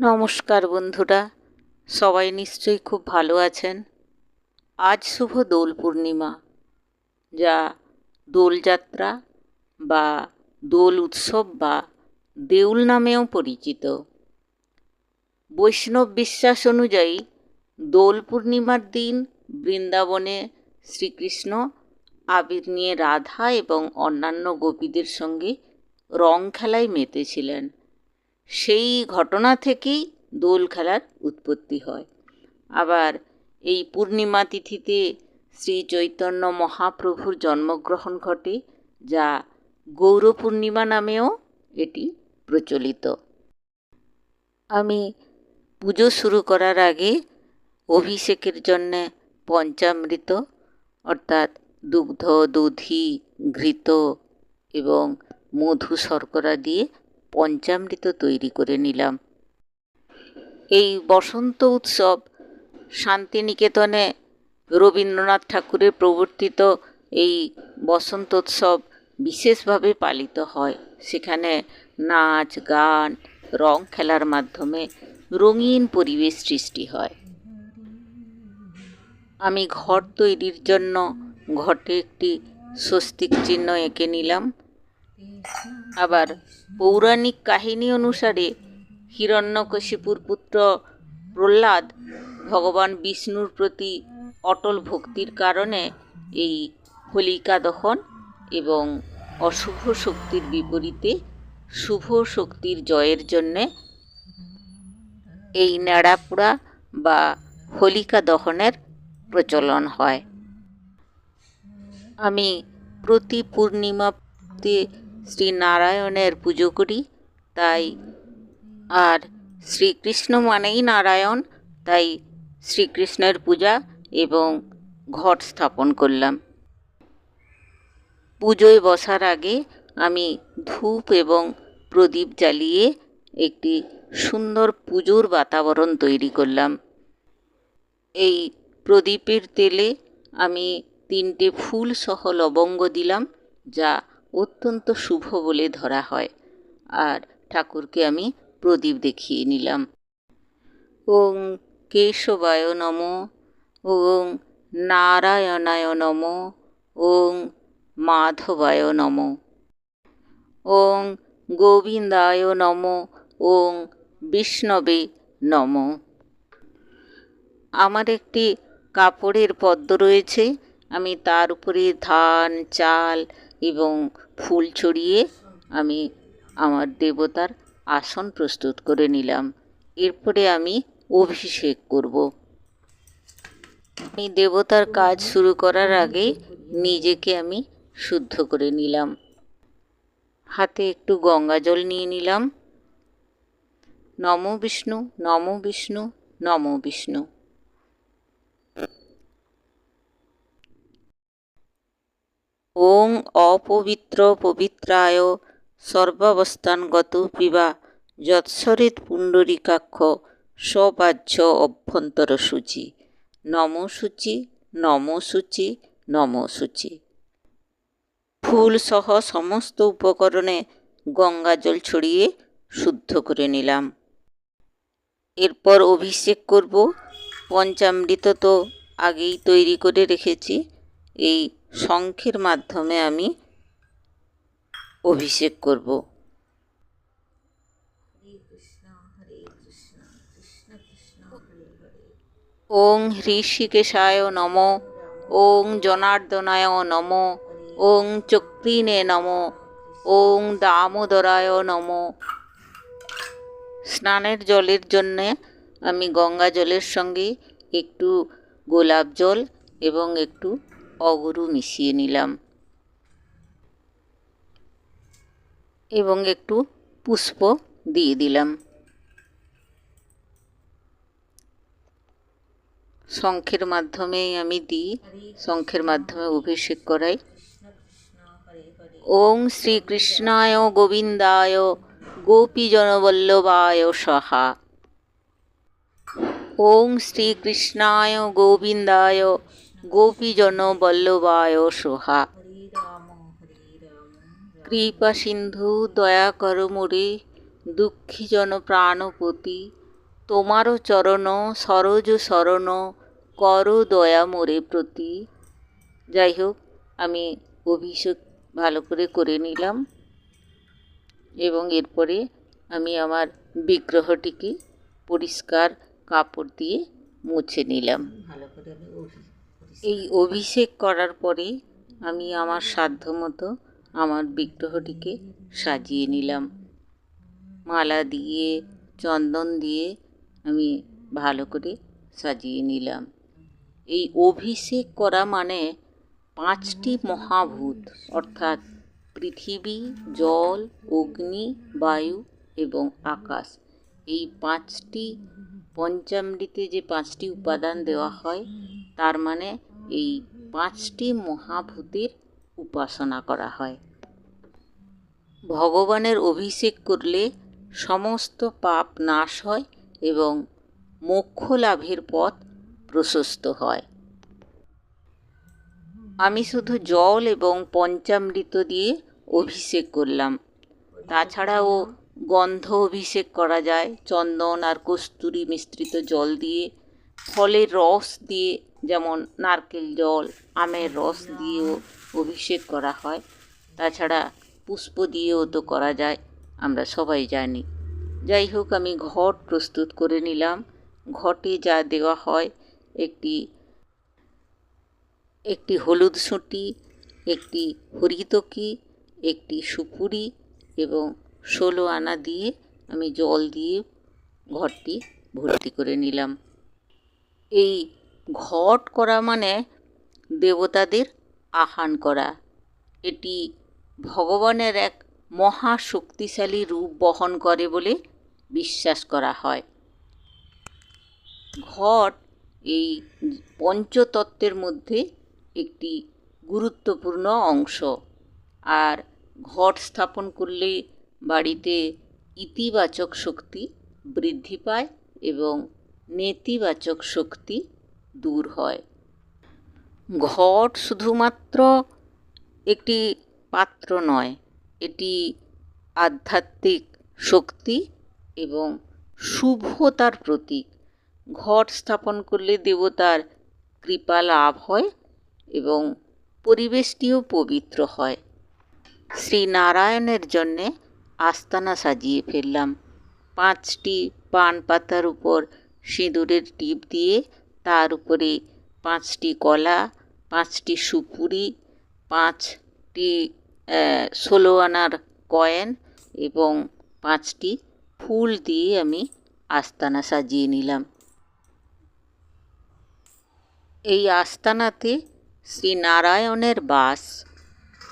নমস্কার বন্ধুরা, সবাই নিশ্চয়ই খুব ভালো আছেন। আজ শুভ দোল পূর্ণিমা, যা দোলযাত্রা বা দোল উৎসব বা দেউল নামেও পরিচিত। বৈষ্ণব বিশ্বাস অনুযায়ী দোল পূর্ণিমার দিন বৃন্দাবনে শ্রীকৃষ্ণ আবির নিয়ে রাধা এবং অন্যান্য গোপীদের সঙ্গে রং খেলায় মেতেছিলেন। সেই ঘটনা থেকেই দোল খেলার উৎপত্তি হয়। আবার এই পূর্ণিমা তিথিতে শ্রী চৈতন্য মহাপ্রভুর জন্মগ্রহণ ঘটে, যা গৌর পূর্ণিমা নামেও এটি প্রচলিত। আমি পুজো শুরু করার আগে অভিষেকের জন্যে পঞ্চামৃত, অর্থাৎ দুগ্ধ, দধি, ঘৃত এবং মধু শর্করা দিয়ে পঞ্চামৃত তৈরি করে নিলাম। এই বসন্ত উৎসব শান্তিনিকেতনে রবীন্দ্রনাথ ঠাকুরের প্রবর্তিত এই বসন্ত উৎসব বিশেষভাবে পালিত হয়। সেখানে নাচ, গান, রং খেলার মাধ্যমে রঙিন পরিবেশ সৃষ্টি হয়। আমি ঘর তৈরির জন্য ঘটে একটি স্বস্তিক চিহ্ন এঁকে নিলাম। আবার পৌরাণিক কাহিনী অনুসারে হিরণ্যকশিপুর পুত্র প্রহ্লাদ ভগবান বিষ্ণুর প্রতি অটল ভক্তির কারণে এই হোলিকা দহন এবং অশুভ শক্তির বিপরীতে শুভ শক্তির জয়ের জন্যে এই ন্যাড়াপোড়া বা হোলিকা দহনের প্রচলন হয়। আমি প্রতি পূর্ণিমাতে শ্রীনারায়ণের পুজো করি, তাই আর শ্রীকৃষ্ণ মানেই নারায়ণ, তাই শ্রীকৃষ্ণের পূজা এবং ঘট স্থাপন করলাম। পুজোয় বসার আগে আমি ধূপ এবং প্রদীপ জ্বালিয়ে একটি সুন্দর পুজোর বাতাবরণ তৈরি করলাম। এই প্রদীপের তেলে আমি তিনটে ফুল সহ লবঙ্গ দিলাম, যা অত্যন্ত শুভ বলে ধরা হয়। আর ঠাকুরকে আমি প্রদীপ দেখিয়ে নিলাম। ওং কেশবায় নম, ওং নারায়ণায় নম, ওং মাধবায় নম, ওং গোবিন্দায় নম, ওং বিষ্ণবে নম। আমার একটি কাপড়ের পদ্ম রয়েছে। আমি তার উপরে ধান, চাল এবং ফুল ছড়িয়ে আমি আমার দেবতার আসন প্রস্তুত করে নিলাম। এরপরে আমি অভিষেক করব। আমি দেবতার কাজ শুরু করার আগে নিজেকে আমি শুদ্ধ করে নিলাম। হাতে একটু গঙ্গা জল নিয়ে নিলাম। নম বিষ্ণু নম বিষ্ণু নম বিষ্ণু। ওং অপবিত্র পবিত্রায় সর্বাবস্থানগত পিবা যৎসরিত পুণ্ডরিকাক্ষ সবাহ্য অভ্যন্তর সূচি। নম সূচি নম সূচি নম সূচি। ফুল সহ সমস্ত উপকরণে গঙ্গা জল ছড়িয়ে শুদ্ধ করে নিলাম। এরপর অভিষেক করব। পঞ্চামৃত তো আগেই তৈরি করে রেখেছি। এই শঙ্খের মাধ্যমে আমি অভিষেক করব। ওং হৃষিকেশায় নম ওং জনার্দনায় নম ওং চক্রিনে নম ওং দামোদরায় নম। স্নানের জলের জন্যে আমি গঙ্গা জলের সঙ্গে একটু গোলাপ জল এবং একটু অগরু মিশিয়ে নিলাম। এবং একটু পুষ্প দিয়ে দিলাম। শঙ্খের মাধ্যমেই আমি দিই, শঙ্খের মাধ্যমে অভিষেক করাই। ওং শ্রীকৃষ্ণায় গোবিন্দায় গোপী গোপীজনবল্লভায় সহা। ওং শ্রীকৃষ্ণায় গোবিন্দায় গোপীজন বল্লভায় সোহা কৃপা সিন্ধু দয়া কর মোরে দুঃখী জন প্রাণপতি তোমারও চরণ, সরোজ শরণ, কর দয়া মোরে প্রতি। যাই হোক আমি অভিষেক ভালো করে করে নিলাম এবং এরপরে আমি আমার বিগ্রহটিকে পরিষ্কার কাপড় দিয়ে মুছে নিলাম। ভালো করে এই অভিষেক করার পরে আমি আমার সাধ্যমতো আমার বিগ্রহটিকে সাজিয়ে নিলাম। মালা দিয়ে, চন্দন দিয়ে আমি ভালো করে সাজিয়ে নিলাম। এই অভিষেক করা মানে পাঁচটি মহাভূত, অর্থাৎ পৃথিবী, জল, অগ্নি, বায়ু এবং আকাশ। এই পাঁচটি পঞ্চামৃতে যে পাঁচটি উপাদান দেওয়া হয়, তার মানে এই পাঁচটি মহাভূতের উপাসনা করা হয়। ভগবানের অভিষেক করলে সমস্ত পাপ নাশ হয় এবং মোক্ষ লাভের পথ প্রশস্ত হয়। আমি শুধু জল এবং পঞ্চামৃত দিয়ে অভিষেক করলাম। তাছাড়াও গন্ধ অভিষেক করা যায়, চন্দন আর কস্তুরি মিশ্রিত জল দিয়ে ফলের রস দিয়ে যেমন নারকেল জল, আমের রস দিয়েও অভিষেক করা হয়। তাছাড়া পুষ্প দিয়েও তো করা যায়, আমরা সবাই জানি। যাই হোক, আমি ঘট প্রস্তুত করে নিলাম। ঘটে যা দেওয়া হয়, একটি একটি হলুদ সুঁটি, একটি হরিতকি, একটি সুপুরি এবং ষোলো আনা দিয়ে আমি জল দিয়ে ঘরটি ভর্তি করে নিলাম। এই ঘট করা মানে দেবতাদের আহ্বান করা। এটি ভগবানের এক মহা শক্তিশালী রূপ বহন করে বলে বিশ্বাস করা হয়। ঘট এই পঞ্চতত্ত্বের মধ্যে একটি গুরুত্বপূর্ণ অংশ। আর ঘট স্থাপন করলে বাড়িতে ইতিবাচক শক্তি বৃদ্ধি পায় এবং নেতিবাচক শক্তি দূর হয়। ঘট শুধুমাত্র একটি পাত্র নয়, এটি আধ্যাত্মিক শক্তি এবং শুভতার প্রতীক। ঘট স্থাপন করলে দেবতার কৃপা লাভ হয় এবং পরিবেশটিও পবিত্র হয়। শ্রী নারায়ণের জন্যে আস্তানা সাজিয়ে ফেললাম। পাঁচটি পান পাতার উপর সিঁদুরের টিপ দিয়ে তার উপরে পাঁচটি কলা, পাঁচটি সুপুরি, পাঁচটি ষোলো আনার কয়েন এবং পাঁচটি ফুল দিয়ে আমি আস্তানা সাজিয়ে নিলাম। এই আস্তানাতে শ্রীনারায়ণের বাস,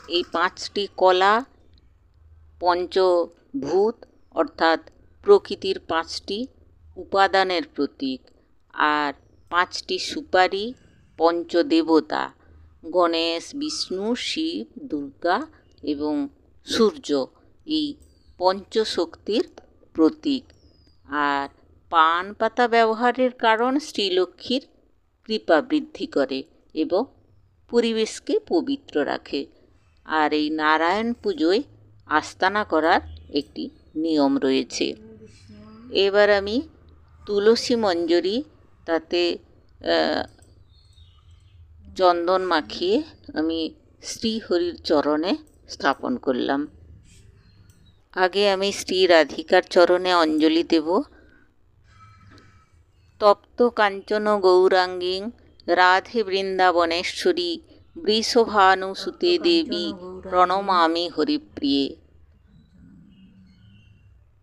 এই পাঁচটি কলা, পঞ্চভূত অর্থাৎ প্রকৃতির পাঁচটি উপাদানের প্রতীক। আর পাঁচটি সুপারি পঞ্চদেবতা, গণেশ, বিষ্ণু, শিব, দুর্গা এবং সূর্য এই পঞ্চশক্তির প্রতীক। আর পান পাতা ব্যবহারের কারণ শ্রীলক্ষ্মীর কৃপা বৃদ্ধি করে এবং পরিবেশকে পবিত্র রাখে। আর এই নারায়ণ পুজোয় আস্তানা করার একটি নিয়ম রয়েছে। এবার আমি তুলসী মঞ্জরি তাতে চন্দন মাখিয়ে আমি শ্রীহরির চরণে স্থাপন করলাম। আগে আমি শ্রী রাধিকার চরণে অঞ্জলি দেব। তপ্ত কাঞ্চন গৌরাঙ্গী রাধে বৃন্দাবনেশ্বরী বৃষভানুসুতে দেবী প্রণমামি হরিপ্রিয়ে।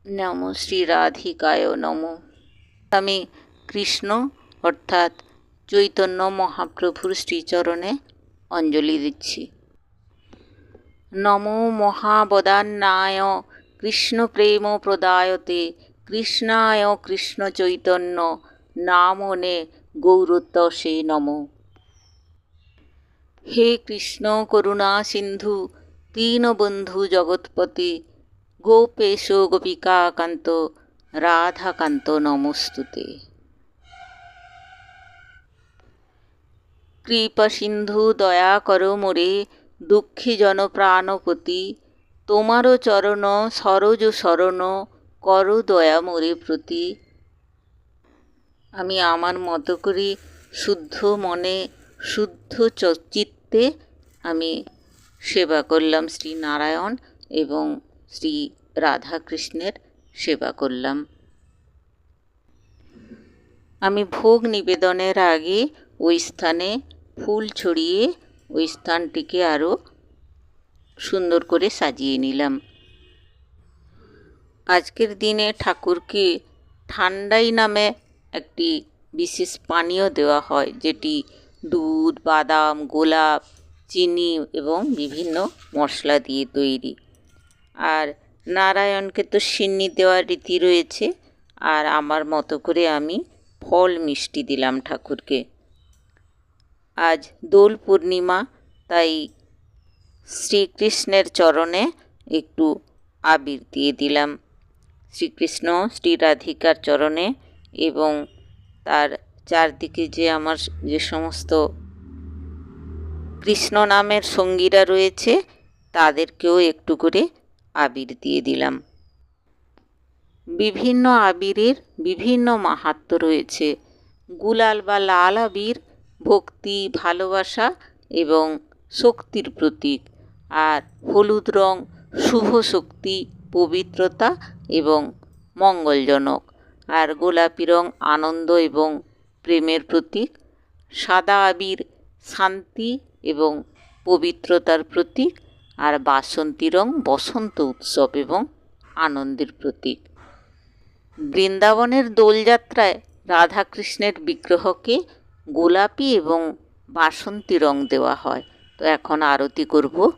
নম শ্রী রাধিকায় নম। আমি কৃষ্ণ, অর্থাৎ চৈতন্য মহাপ্রভুর শ্রীচরণে অঞ্জলি দিচ্ছি। নমো মহাবদান্নায় কৃষ্ণ প্রেম প্রদায়তে, কৃষ্ণায় কৃষ্ণ চৈতন্য, নামনে গৌরতসে নম। হে কৃষ্ণ করুণা সিন্ধু, দীনবন্ধু জগৎপতি, গোপেশ গোপিকাকান্ত রাধাকান্ত নমস্তুতে। কৃপা সিন্ধু, দয়া করো মোরে, দুঃখী জনপ্রাণপতি, তোমারও চরণ, সরোজ শরণ, করো দয়া মোরে প্রতি। আমি আমার মতো করে শুদ্ধ মনে, শুদ্ধ চিত্তে আমি সেবা করলাম শ্রী নারায়ণ এবং শ্রী রাধাকৃষ্ণের সেবা করলাম। আমি ভোগ নিবেদনের আগে ওই স্থানে ফুল ছড়িয়ে ওই স্থানটিকে আরও সুন্দর করে সাজিয়ে নিলাম। আজকের দিনে ঠাকুরকে ঠান্ডাই নামে একটি বিশেষ পানীয় দেওয়া হয়, যেটি দুধ, বাদাম, গোলাপ, চিনি এবং বিভিন্ন মশলা দিয়ে তৈরি। আর নারায়ণকে তো সিন্নি দেওয়ার রীতি রয়েছে, আর আমার মতো করে আমি ফল মিষ্টি দিলাম ঠাকুরকে। আজ দোল পূর্ণিমা, তাই শ্রীকৃষ্ণের চরণে একটু আবির দিয়ে দিলাম। শ্রীকৃষ্ণ শ্রী রাধিকার চরণে এবং তার চারদিকে যে আমার যে সমস্ত কৃষ্ণ নামের সঙ্গীরা রয়েছে, তাদেরকেও একটু করে আবির দিয়ে দিলাম। বিভিন্ন আবিরের বিভিন্ন মাহাত্ম রয়েছে। গুলাল বা লাল আবির ভক্তি, ভালোবাসা এবং শক্তির প্রতীক আর হলুদ রং শুভ শক্তি, পবিত্রতা এবং মঙ্গলজনক আর গোলাপি রং আনন্দ এবং প্রেমের প্রতীক। সাদা আবির শান্তি এবং পবিত্রতার প্রতীক। আর বাসন্তী রং বসন্ত উৎসব এবং আনন্দের প্রতীক। বৃন্দাবনের দোলযাত্রায় রাধাকৃষ্ণের বিগ্রহকে গোলাপি এবং বাসন্তী রং দেওয়া হয়। তো এখন আরতি করব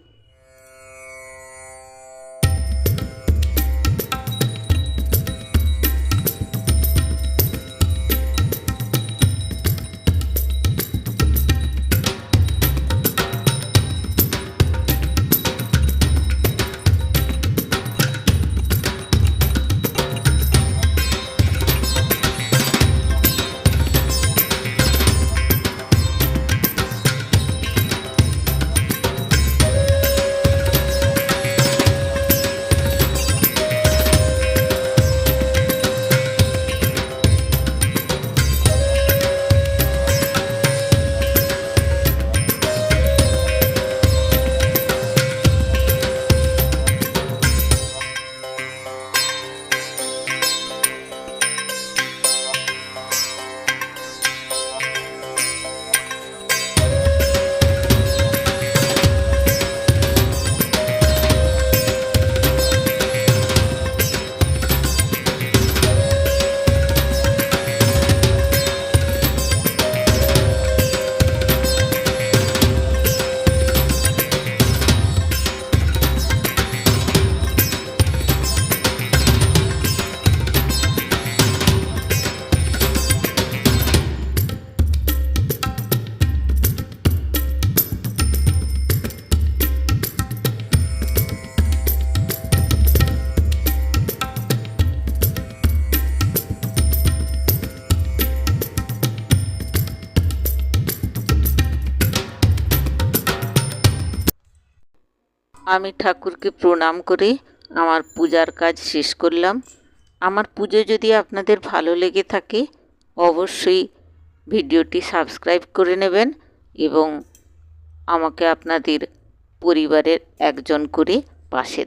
আমি ঠাকুরকে প্রণাম করে আমার পূজার কাজ শেষ করলাম। আমার পুজো যদি আপনাদের ভালো লেগে থাকে, অবশ্যই ভিডিওটি সাবস্ক্রাইব করে নেবেন এবং আমাকে আপনাদের পরিবারের একজন করে পাশে